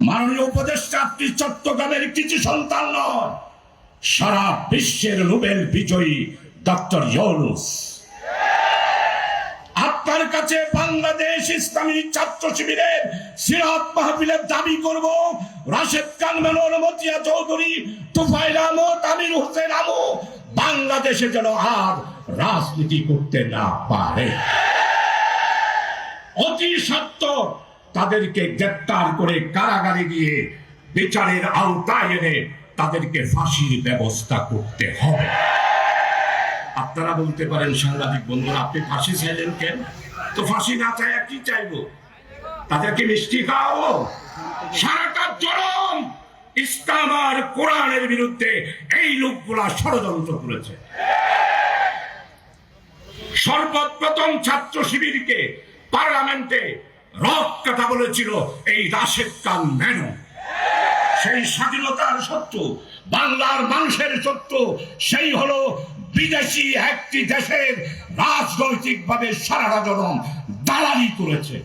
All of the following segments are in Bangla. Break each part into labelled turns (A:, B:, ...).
A: মাননীয় উপদেষ্টা, আপনি চট্টগ্রামের কিছু সন্তান নন। সারা বিশ্বের নোবেল বিজয়ী ডক্টর ইউনুস। আপনার কাছে বাংলাদেশ ইসলামী ছাত্র শিবিরের সিরাত মাহফিলের দাবি করব। রাশেদ খান মেনন মতিয়া চৌধুরী, তুফাইল আহমদ, আমির হোসেন আমু, বাংলাদেশে যেন আর রাজনীতি করতে না পারে। অতি সত্তর তাদেরকে গ্রেপ্তার করে কারাগারে গিয়ে বিচারের আওতায় এনে তাদেরকে ফাঁসির ব্যবস্থা করতে হবে। আপনারা বলতে পারেন, সাংবাদিক বন্ধুরা, আপনি ফাঁসি চাইলেন কেন? তো ফাঁসি না চাই কি চাইব? তাদেরকে মিষ্টি খাওয়াবো? সারাটা জনম ইসলাম আর কোরআনের বিরুদ্ধে এই লোকগুলা ষড়যন্ত্র করেছে। সর্বপ্রথম ছাত্র শিবিরকে পার্লামেন্টে রক কথা বলেছিল, এই রাশেদ খান মেনন সেই স্বাধীনতার সত্য, বাংলার মানুষের সত্য, সেই হলো বিদেশি একটি দেশের রাজনৈতিকভাবে সারাটা জনম দালালি করেছে।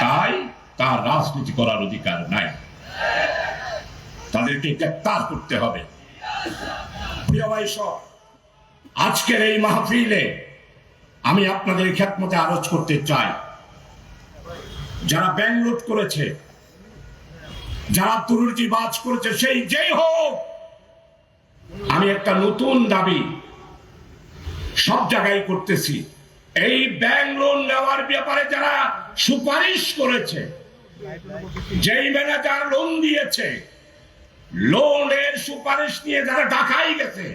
A: তাই তার রাজনীতি করার অধিকার নাই। তাদেরকে গ্রেপ্তার করতে হবে। প্রিয় ভাই আজকের এই মাহফিলে আমি আপনাদের খেতমতে আলোচ করতে চাই। যারা ব্যাংক লুট করেছে, যারা দুর্নীতিবাজ করেছে, সেই যেই হোক, আমি একটা নতুন দাবি সব জায়গায় করতেছি। এই ব্যাংক লোন নেওয়ার ব্যাপারে যারা সুপারিশ করেছে, যেই ম্যানেজার লোন দিয়েছে, লোনের সুপারিশ নিয়ে যারা ঢাকায় গেছে,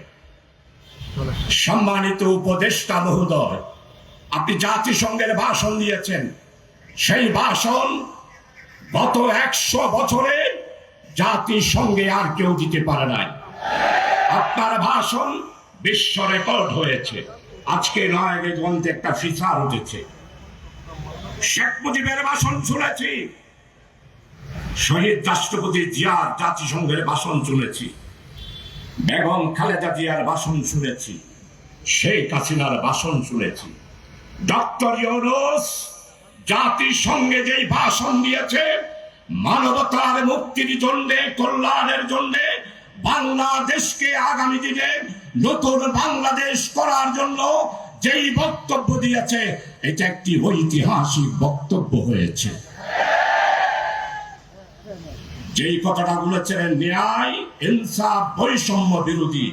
A: সম্মানিত উপদেষ্টা মহোদয়, আপনি জাতিসংঘের ভাষণ দিয়েছেন। সেই ভাষণ গত একশো বছরে জাতিসংঘে আর কেউ দিতে পারে নাই। আপনার ভাষণ বিশ্ব রেকর্ড হয়েছে। আজকে নয় গ্রন্থে একটা ফিচার উঠেছে। শেখ মুজিবের ভাষণ শুনেছি। শহীদ রাষ্ট্রপতি জিয়ার জাতিসংঘের ভাষণ শুনেছি। বেগম খালেদা জিয়ার ভাষণ শুনেছি। শেখ হাসিনার ভাষণ শুনেছি। ডক্টর ইউনুস জাতিসংঘে যেই ভাষণ দিয়েছে, মানবতার মুক্তির জন্য, কল্যাণের জন্য, বাংলাদেশকে আগামী দিনে নতুন বাংলাদেশ করার জন্য যেই বক্তব্য দিয়েছে, এটা একটি ঐতিহাসিক বক্তব্য হয়েছে। যেই কথাটা বলেছেন ন্যায় ইনসাফ বৈষম্য বিরোধী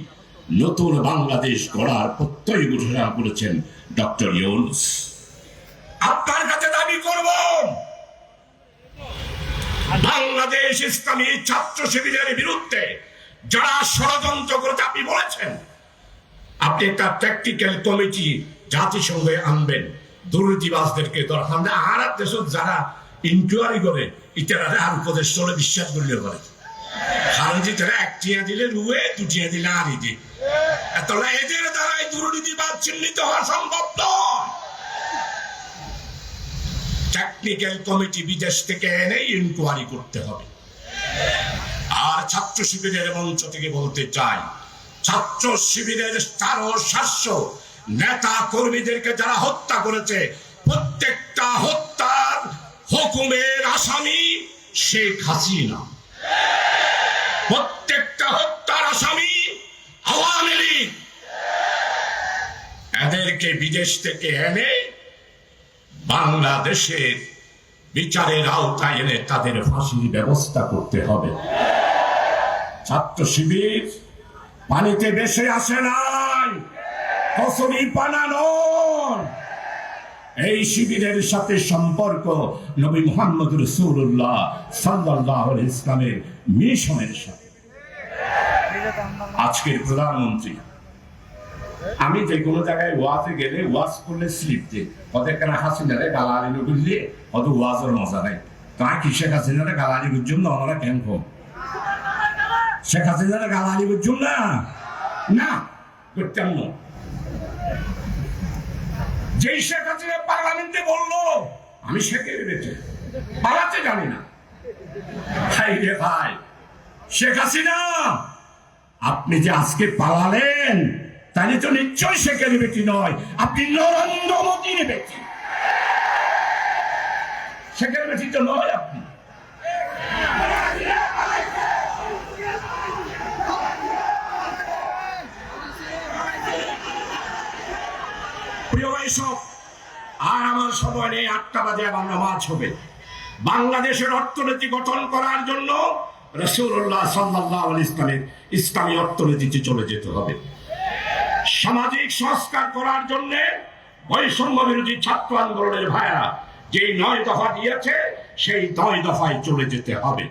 A: নতুন বাংলাদেশ গড়ার প্রত্যয় ঘোষণা করেছেন ডক্টর ইউনুস। আপনার কাছে দাবি করব। বাংলাদেশ ইসলামী ছাত্র শিবিরের বিরুদ্ধে যারা ষড়যন্ত্র করেছে, আপনি বলেছেন। আপনি একটা প্র্যাকটিক্যাল কমিটি জাতিসংঘে আনবেন, দুর্নীতিবাজদেরকে দরকার আর দেশ যারা ইনকোয়ারি করে ইতারা আর উপদেশ চলে বিশ্বাস করলে করে কারণ তারা এক টিয়া দিলে রুয়ে, দু টিয়া দিলে আর ইদি তাহলে এদের দ্বারাই দুর্নীতিবাদ চিহ্নিত হওয়া সম্ভব নয়। টেকনিক্যাল কমিটি বিদেশ থেকে এনে ইনকোয়ারি করতে হবে। আর ছাত্র শিবিরের মঞ্চ থেকে বলতে চাই, ছাত্র শিবিরের চারো শাস্য নেতা কর্মীদেরকে যারা হত্যা করেছে, প্রত্যেকটা হত্যার হুকুমের আসামি শেখ হাসিনা। প্রত্যেকটা হত্যার আসামি আওয়ামী লীগ। এদেরকে বিদেশ থেকে এনে বাংলাদেশের বিচারের আওতায় এনে তাদের ফাঁসির ব্যবস্থা করতে হবে। ছাত্র শিবির পানিতে বেসে আসে নাই। কসরি বানানোর এই শিবিরের সাথে সম্পর্ক নবী মোহাম্মদ রসুল্লাহ সাল্লাহ ইসলামের মিশনের সাথে। আজকের প্রধানমন্ত্রী আমি যে কোনো জায়গায় ওয়াজে গেলে ওয়াজ করলে স্লিপ দিই। ওদের কেন হাসিনারে গালালি বুঝলি অত ওয়াজের মজা নাই। তা কি শেখ হাসিনারে গালালি বুঝুম না ওনারা কেন কম? শেখ হাসিনারে গালালি বুঝুম না না, করতাম না। যেই শেখ হাসিনা পার্লামেন্টে বলল, আমি শেখের বেঁচে। পালাতে জানি না। ভাই রে ভাই, শেখ হাসিনা, আপনি যে আজকে পালালেন তাহলে তো নিশ্চয় শেখের ব্যক্তি নয়। আপনি নরেন্দ্র মোদীর শেখের তো নয় আপনি। আর আমার সময় নেই, আটটা বাজে আমার নামাজ হবে। বাংলাদেশের অর্থনীতি গঠন করার জন্য রসুল্লাহ সাল্লাহ ইসলামের ইসলামী অর্থনীতিতে চলে যেতে হবে। সামাজিক সংস্কার করার জন্য বৈষম্য বিরোধী ছাত্র আন্দোলনের ভাইয়া যেই নয় দফা দিয়েছে, সেই নয় দফায় চলে যেতে হবে।